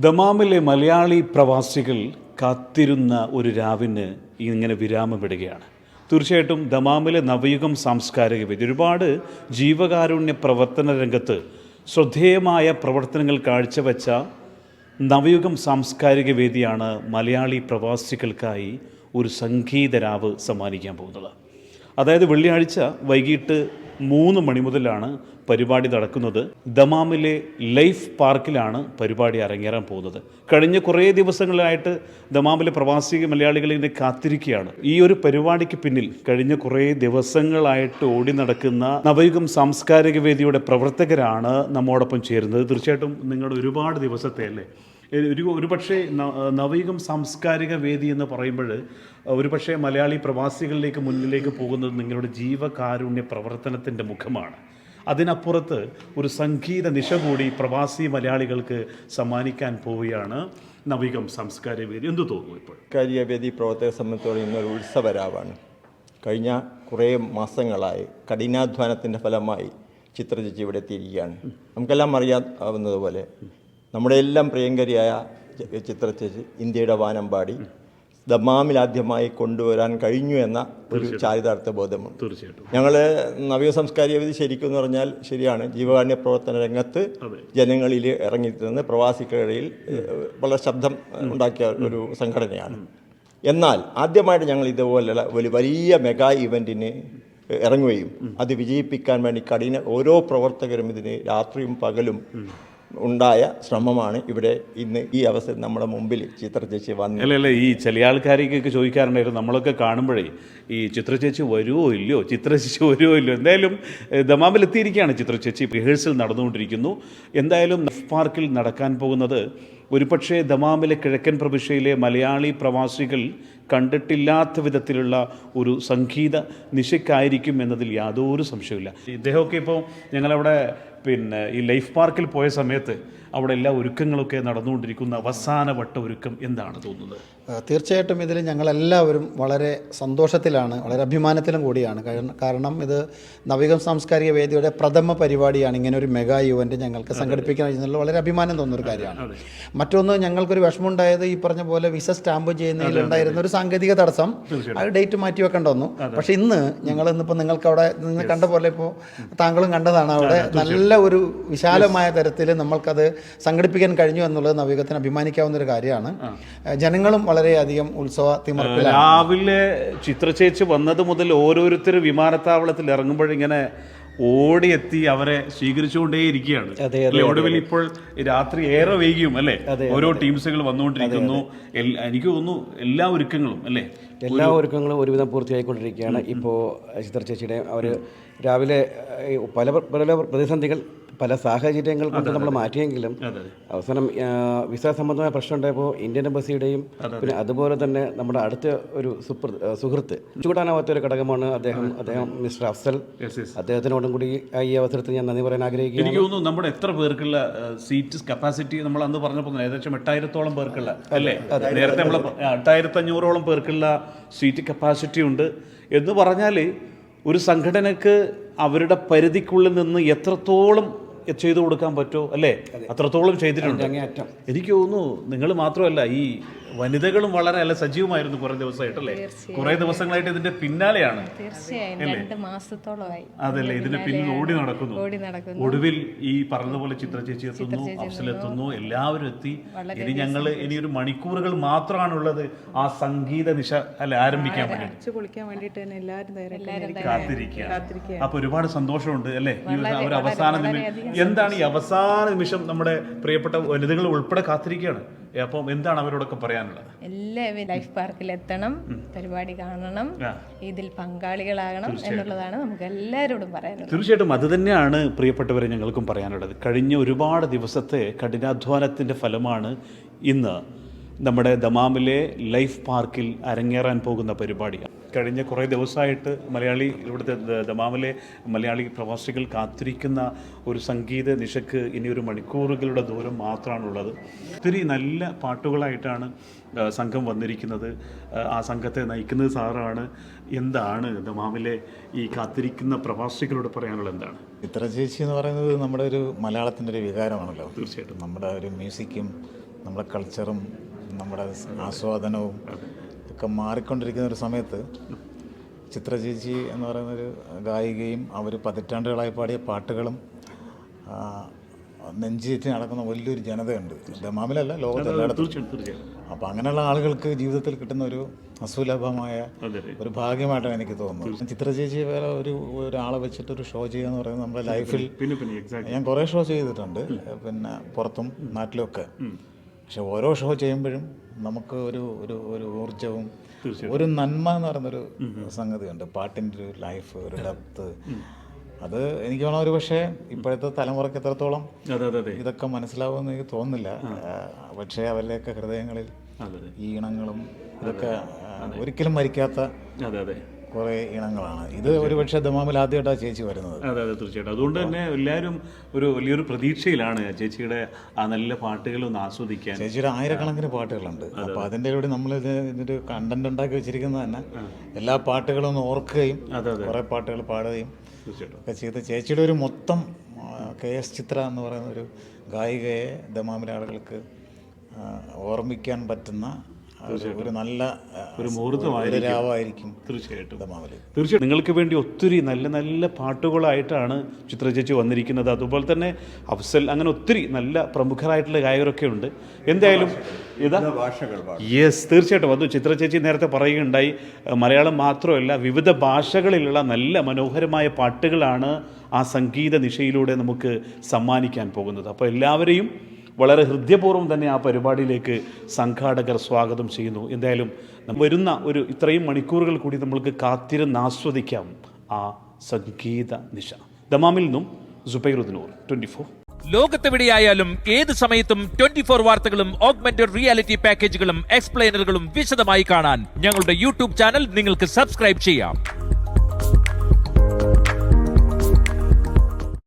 ദമാമിലെ മലയാളി പ്രവാസികൾ കാത്തിരുന്ന ഒരു രാവിന് ഇങ്ങനെ വിരാമമിടുകയാണ്. തീർച്ചയായിട്ടും ദമാമിലെ നവയുഗം സാംസ്കാരിക വേദി. ഒരുപാട് ജീവകാരുണ്യ പ്രവർത്തന രംഗത്ത് ശ്രദ്ധേയമായ പ്രവർത്തനങ്ങൾ കാഴ്ചവെച്ച നവയുഗം സാംസ്കാരിക വേദിയാണ് മലയാളി പ്രവാസികൾക്കായി ഒരു സംഗീതരാവ് സമ്മാനിക്കാൻ പോകുന്നത്. അതായത് വെള്ളിയാഴ്ച വൈകിട്ട് മൂന്ന് മണി മുതലാണ് പരിപാടി നടക്കുന്നത് ദമാമിലെ ലൈഫ് പാർക്കിലാണ് പരിപാടി അരങ്ങേറാൻ പോകുന്നത്. കഴിഞ്ഞ കുറേ ദിവസങ്ങളിലായിട്ട് ദമാമിലെ പ്രവാസി മലയാളികൾ ഇതിനെ കാത്തിരിക്കുകയാണ്. ഈ ഒരു പരിപാടിക്ക് പിന്നിൽ കഴിഞ്ഞ കുറേ ദിവസങ്ങളായിട്ട് ഓടി നടക്കുന്ന നവയുഗം സാംസ്കാരിക വേദിയുടെ പ്രവർത്തകരാണ് നമ്മോടൊപ്പം ചേരുന്നത്. തീർച്ചയായിട്ടും നിങ്ങളുടെ ഒരുപാട് ദിവസത്തെ അല്ലേ? ഒരു ഒരുപക്ഷെ നവയുഗം സാംസ്കാരിക വേദി എന്ന് പറയുമ്പോൾ ഒരുപക്ഷെ മലയാളി പ്രവാസികളിലേക്ക് മുന്നിലേക്ക് പോകുന്നത് നിങ്ങളുടെ ജീവകാരുണ്യ പ്രവർത്തനത്തിന്റെ മുഖമാണ്. അതിനപ്പുറത്ത് ഒരു സംഗീത നിശ കൂടി പ്രവാസി മലയാളികൾക്ക് സമ്മാനിക്കാൻ പോവുകയാണ് നവികം സംസ്കാരവേദി വേദി. എന്തു തോന്നുന്നു ഇപ്പോൾ? കാര്യവേദി പ്രവർത്തക സംബന്ധിച്ചോളം ഇന്നൊരു ഉത്സവരാവാണ്. കഴിഞ്ഞ കുറേ മാസങ്ങളായി കഠിനാധ്വാനത്തിന്റെ ഫലമായി ചിത്രചേച്ചി ഇവിടെ എത്തിയിരിക്കുകയാണ്. നമുക്കെല്ലാം അറിയാവുന്നതുപോലെ നമ്മുടെ എല്ലാം പ്രിയങ്കരിയായ ചിത്രചേച്ചി ഇന്ത്യയുടെ വാനമ്പാടി ദമാമിൽ ആദ്യമായി കൊണ്ടുവരാൻ കഴിഞ്ഞു എന്ന ഒരു ചാരിതാർത്ഥ ബോധമുണ്ട്. തീർച്ചയായിട്ടും. ഞങ്ങൾ നവീന സംസ്കാരിക വേദി ശരിക്കും എന്ന് പറഞ്ഞാൽ ശരിയാണ്. ജീവകാരുണ്യ പ്രവർത്തന രംഗത്ത്. ജനങ്ങളിൽ ഇറങ്ങിത്തിരുന്ന് പ്രവാസികളിൽ ഏഹ്, വളരെ ശബ്ദം ഉണ്ടാക്കിയ ഒരു സംഘടനയാണ്. എന്നാൽ ആദ്യമായിട്ട് ഞങ്ങൾ ഇതുപോലെയുള്ള ഒരു വലിയ മെഗാ ഇവന്റിന് ഇറങ്ങുകയും അത് വിജയിപ്പിക്കാൻ വേണ്ടി കഠിന ഓരോ പ്രവർത്തകരും ഇതിന് രാത്രിയും പകലും ഉണ്ടായ ശ്രമമാണ് ഇവിടെ ഇന്ന് ഈ അവസരം നമ്മുടെ മുമ്പിൽ ചിത്രചേച്ചി വന്നു അല്ല അല്ല ഈ ചില ആൾക്കാരേക്കൊക്കെ ചോദിക്കാറുണ്ടായിരുന്നു. നമ്മളൊക്കെ കാണുമ്പോഴേ ഈ ചിത്രചേച്ചി വരുമോ ഇല്ലയോ? ചിത്രചേച്ചി വരുമോ ഇല്ലയോ? എന്തായാലും ദമാമിൽ എത്തിയിരിക്കുകയാണ് ചിത്രചേച്ചി. റിഹേഴ്സൽ നടന്നുകൊണ്ടിരിക്കുന്നു. എന്തായാലും പാർക്കിൽ നടക്കാൻ പോകുന്നത് ഒരുപക്ഷെ ദമാമിലെ കിഴക്കൻ പ്രവിശ്യയിലെ മലയാളി പ്രവാസികൾ കണ്ടിട്ടില്ലാത്ത വിധത്തിലുള്ള ഒരു സംഗീത നിശയ്ക്കായിരിക്കും എന്നതിൽ യാതൊരു സംശയമില്ല ഇദ്ദേഹമൊക്കെ ഇപ്പോൾ ഞങ്ങളവിടെ പിന്നെ ഈ ലൈഫ് പാർക്കിൽ പോയ സമയത്ത് അവിടെ എല്ലാ ഒരുക്കങ്ങളൊക്കെ നടന്നുകൊണ്ടിരിക്കുന്ന അവസാന വട്ട ഒരുക്കം എന്താണ് തോന്നുന്നത്? തീർച്ചയായിട്ടും ഇതിൽ ഞങ്ങളെല്ലാവരും വളരെ സന്തോഷത്തിലാണ് വളരെ അഭിമാനത്തിലും കൂടിയാണ്. കാരണം- ഇത് നവികം സാംസ്കാരിക വേദിയുടെ പ്രഥമ പരിപാടിയാണ്. ഇങ്ങനെ ഒരു മെഗാ ഇവന്റ് ഞങ്ങൾക്ക് സംഘടിപ്പിക്കാൻ കഴിഞ്ഞതിൽ വളരെ അഭിമാനം തോന്നുന്ന ഒരു കാര്യമാണ്. മറ്റൊന്ന് ഞങ്ങൾക്കൊരു വിഷമമുണ്ടായത് ഈ പറഞ്ഞ പോലെ വിസ സ്റ്റാമ്പ് ചെയ്യുന്നതിൽ ഉണ്ടായിരുന്ന ഒരു സാങ്കേതിക തടസ്സം. അത് ഡേറ്റ് മാറ്റി വെക്കേണ്ട വന്നു. പക്ഷേ ഇന്ന് ഞങ്ങൾ ഇന്നിപ്പോൾ നിങ്ങൾക്ക് അവിടെ നിന്ന് കണ്ട പോലെ ഇപ്പോൾ താങ്കളും കണ്ടതാണ് അവിടെ നല്ല ഒരു വിശാലമായ തരത്തിൽ നമ്മൾക്കത് സംഘടിപ്പിക്കാൻ കഴിഞ്ഞു എന്നുള്ളത് നവീകത്തിന് അഭിമാനിക്കാവുന്ന ഒരു കാര്യമാണ്. ജനങ്ങളും വളരെയധികം ഉത്സവ തിമർപ്പിലാണ് രാവിലെ ചിത്രചേച്ചി വന്നത് മുതൽ ഓരോരുത്തർ വിമാനത്താവളത്തിൽ ഇറങ്ങുമ്പോഴിങ്ങനെ ഓടിയെത്തി അവരെ സ്വീകരിച്ചുകൊണ്ടേയിരിക്കുകയാണ്. അല്ലേ? ഒടുവിൽ ഇപ്പോൾ രാത്രി ഏറെ വൈകിയും അല്ലേ? ഓരോ ടീംസുകൾ വന്നുകൊണ്ടിരിക്കുന്നു. എനിക്ക് തോന്നുന്നു എല്ലാ ഒരുക്കങ്ങളും അല്ലേ? എല്ലാ ഒരുക്കങ്ങളും ഒരുവിധം പൂർത്തിയായിക്കൊണ്ടിരിക്കുകയാണ്. ഇപ്പോൾ ചിത്ര ചേച്ചിയുടെ അവർ രാവിലെ പല പല പ്രതിസന്ധികൾ പല സാഹചര്യങ്ങൾ കൊണ്ട് നമ്മൾ മാറ്റിയെങ്കിലും അവസാനം വിസ സംബന്ധമായ പ്രശ്നം ഉണ്ടായപ്പോൾ ഇന്ത്യൻ എംബസിയുടെയും പിന്നെ അതുപോലെ തന്നെ നമ്മുടെ അടുത്ത ഒരു സുപ്ര സുഹൃത്ത് ചൂടാനാവാത്ത ഒരു ഘടകമാണ് അദ്ദേഹം അദ്ദേഹം മിസ്റ്റർ അഫ്സൽ. അദ്ദേഹത്തിനോടും കൂടി ഈ അവസരത്തിൽ ഞാൻ നന്ദി പറയാൻ ആഗ്രഹിക്കുന്നു എനിക്ക് തോന്നുന്നു നമ്മുടെ എത്ര പേർക്കുള്ള സീറ്റ് കപ്പാസിറ്റി നമ്മൾ അന്ന് പറഞ്ഞപ്പോൾ ഏകദേശം എട്ടായിരത്തോളം പേർക്കുള്ള അല്ലേ? നേരത്തെ നമ്മൾ എട്ടായിരത്തി അഞ്ഞൂറോളം പേർക്കുള്ള സീറ്റ് കപ്പാസിറ്റി ഉണ്ട്. എന്ന് പറഞ്ഞാൽ ഒരു സംഘടനക്ക് അവരുടെ പരിധിക്കുള്ളിൽ നിന്ന് എത്രത്തോളം ചെയ്തു കൊടുക്കാൻ പറ്റുമോ അല്ലേ? അത്രത്തോളം ചെയ്തിട്ടുണ്ട്. എനിക്ക് തോന്നുന്നു നിങ്ങൾ മാത്രമല്ല ഈ വനിതകളും വളരെ അല്ല സജീവമായിരുന്നു കുറെ ദിവസമായിട്ട് അല്ലേ? കുറെ ദിവസങ്ങളായിട്ട് ഇതിന്റെ പിന്നാലെയാണ്. തീർച്ചയായും. രണ്ട് മാസത്തോളമായി. അതല്ലേ ഇതിന്റെ പിന്നിൽ ഓടി നടക്കുന്നു. ഓടി നടക്കുന്നു. ഒടുവിൽ ഈ പറഞ്ഞതുപോലെ ചിത്ര ചേച്ചി എത്തുന്നു അഫ്സലെത്തുന്നു എല്ലാവരും എത്തി. ഇനി ഞങ്ങൾ ഇനി ഒരു മണിക്കൂറുകൾ മാത്രമാണുള്ളത് ആ സംഗീത നിശ അല്ലെ ആരംഭിക്കാൻ വേണ്ടിയിട്ട് തന്നെ എല്ലാവരും തയ്യാറായി കാത്തിരിക്കുക അപ്പൊ ഒരുപാട് സന്തോഷമുണ്ട് അല്ലേ? ഈ ഒരു അവസാന നിമിഷം എന്താണ് ഈ അവസാന നിമിഷം നമ്മുടെ പ്രിയപ്പെട്ട വനിതകൾ ഉൾപ്പെടെ കാത്തിരിക്കുകയാണ്? അപ്പം എന്താണ് അവരോടൊക്കെ പറയാനുള്ളത്? എല്ലാവരും ലൈഫ് പാർക്കിൽ എത്തണം പരിപാടി കാണണം ഇതിൽ പങ്കാളികളാകണം എന്നുള്ളതാണ് നമുക്ക് എല്ലാവരോടും പറയാനുള്ളത്. തീർച്ചയായിട്ടും അത് തന്നെയാണ് പ്രിയപ്പെട്ടവരെ ഞങ്ങൾക്കും പറയാനുള്ളത്. കഴിഞ്ഞ ഒരുപാട് ദിവസത്തെ കഠിനാധ്വാനത്തിന്റെ ഫലമാണ് ഇന്ന് നമ്മുടെ ദമാമിലെ ലൈഫ് പാർക്കിൽ അരങ്ങേറാൻ പോകുന്ന പരിപാടി. കഴിഞ്ഞ കുറേ ദിവസമായിട്ട് മലയാളി ഇവിടുത്തെ ദമാമിലെ മലയാളി പ്രവാസികൾ കാത്തിരിക്കുന്ന ഒരു സംഗീത നിശക്ക് ഇനി ഒരു മണിക്കൂറുകളുടെ ദൂരം മാത്രമാണുള്ളത്. ഒത്തിരി നല്ല പാട്ടുകളായിട്ടാണ് സംഘം വന്നിരിക്കുന്നത്. ആ, ആ സംഘത്തെ നയിക്കുന്നത് സാറാണ്. എന്താണ് ദമാമിലെ ഈ കാത്തിരിക്കുന്ന പ്രവാസികളോട് പറയാനുള്ളത് എന്താണ്? ചിത്ര ചേച്ചി എന്ന് പറയുന്നത് നമ്മുടെ ഒരു മലയാളത്തിന്റെ ഒരു വികാരമാണല്ലോ. തീർച്ചയായിട്ടും. നമ്മുടെ ഒരു മ്യൂസിക്കും നമ്മുടെ കൾച്ചറും നമ്മുടെ ആസ്വാദനവും ഒക്കെ മാറിക്കൊണ്ടിരിക്കുന്ന ഒരു സമയത്ത് ചിത്രചേച്ചി എന്ന് പറയുന്നൊരു ഗായികയും അവർ പതിറ്റാണ്ടുകളായി പാടിയ പാട്ടുകളും നെഞ്ചേറ്റി നടക്കുന്ന വലിയൊരു ജനതയുണ്ട്. ദമാമിലല്ല ലോകത്തെല്ലായിടത്തും അപ്പം തീർച്ചയായിട്ടും അപ്പോൾ അങ്ങനെയുള്ള ആളുകൾക്ക് ജീവിതത്തിൽ കിട്ടുന്ന ഒരു അസുലഭമായ ഒരു ഭാഗ്യമായിട്ടാണ് എനിക്ക് തോന്നുന്നത്. ചിത്രചേച്ചി വേറെ ഒരു ഒരാളെ വെച്ചിട്ട് ഒരു ഷോ ചെയ്യുക എന്ന് പറയുന്നത് നമ്മുടെ ലൈഫിൽ ഞാൻ കുറേ ഷോ ചെയ്തിട്ടുണ്ട്. പിന്നെ പുറത്തും നാട്ടിലുമൊക്കെ പക്ഷെ ഓരോ ഷോ ചെയ്യുമ്പോഴും നമുക്ക് ഒരു ഒരു ഒരു ഊർജവും ഒരു നന്മ എന്ന് പറയുന്നൊരു സംഗതിയുണ്ട്. പാട്ടിന്റെ ഒരു ലൈഫ് ഒരു ഡെപ്ത്. അത് എനിക്ക് വേണം ഒരു പക്ഷേ ഇപ്പോഴത്തെ തലമുറയ്ക്ക് എത്രത്തോളം ഇതൊക്കെ മനസ്സിലാവുമെന്ന് എനിക്ക് തോന്നുന്നില്ല. പക്ഷേ അവരുടെയൊക്കെ ഹൃദയങ്ങളിൽ ഈ ഇണങ്ങളും ഇതൊക്കെ ഒരിക്കലും മരിക്കാത്ത കുറേ ഇണങ്ങളാണ്. ഇത് ഒരുപക്ഷെ ദമാമിൽ ആദ്യമായിട്ടാണ് ചേച്ചി വരുന്നത്. അതെ അതെ തീർച്ചയായിട്ടും. അതുകൊണ്ട് തന്നെ എല്ലാവരും ഒരു വലിയൊരു പ്രതീക്ഷയിലാണ് ചേച്ചിയുടെ ആ നല്ല പാട്ടുകൾ ഒന്ന് ആസ്വദിക്കാൻ. ചേച്ചിയുടെ ആയിരക്കണക്കിന് പാട്ടുകളുണ്ട്. അപ്പോൾ അതിന്റെ കൂടി നമ്മൾ ഇത് ഇതിന്റെ കണ്ടന്റ് ഉണ്ടാക്കി വെച്ചിരിക്കുന്നത് തന്നെ. എല്ലാ പാട്ടുകളും ഒന്ന് ഓർക്കുകയും കുറേ പാട്ടുകൾ പാടുകയും ഒക്കെ ചെയ്ത് ചേച്ചിയുടെ ഒരു മൊത്തം കെ എസ് ചിത്ര എന്ന് പറയുന്ന ഒരു ഗായികയെ ദമാമിലെ ആളുകൾക്ക് ഓർമ്മിക്കാൻ പറ്റുന്ന ഒരു- നല്ല ഒരു മുഹൂർത്തമായിരിക്കും. തീർച്ചയായിട്ടും. തീർച്ചയായിട്ടും. നിങ്ങൾക്ക് വേണ്ടി ഒത്തിരി നല്ല നല്ല പാട്ടുകളായിട്ടാണ് ചിത്രചേച്ചി വന്നിരിക്കുന്നത്. അതുപോലെ തന്നെ അഫ്സൽ അങ്ങനെ ഒത്തിരി നല്ല പ്രമുഖരായിട്ടുള്ള ഗായകരൊക്കെ ഉണ്ട്. എന്തായാലും ഇതാ യെസ് തീർച്ചയായിട്ടും. അത് ചിത്രചേച്ചി നേരത്തെ പറയുകയുണ്ടായി. മലയാളം മാത്രമല്ല വിവിധ ഭാഷകളിലുള്ള നല്ല മനോഹരമായ പാട്ടുകളാണ് ആ സംഗീത നിശയിലൂടെ നമുക്ക് സമ്മാനിക്കാൻ പോകുന്നത്. അപ്പോൾ എല്ലാവരെയും വളരെ ഹൃദ്യപൂർവം തന്നെ ആ പരിപാടിയിലേക്ക് സംഘാടകർ സ്വാഗതം ചെയ്യുന്നു. എന്തായാലും വരുന്ന ഒരു ഇത്രയും മണിക്കൂറുകൾ കൂടി നമ്മൾക്ക് കാത്തിരുന്ന് ആസ്വദിക്കാം ആ സംഗീത നിശ. ദമാമിൽ നിന്നും സുബൈറുദ്ദീനൂർ ട്വന്റി ഫോർ. ലോകത്തെവിടെയായാലും ഏത് സമയത്തും ട്വന്റി ഫോർ വാർത്തകളും ഓഗ്മെന്റഡ് റിയാലിറ്റി പാക്കേജുകളും എക്സ്പ്ലെയിനറുകളും വിശദമായി കാണാൻ ഞങ്ങളുടെ യൂട്യൂബ് ചാനൽ നിങ്ങൾക്ക് സബ്സ്ക്രൈബ് ചെയ്യാം.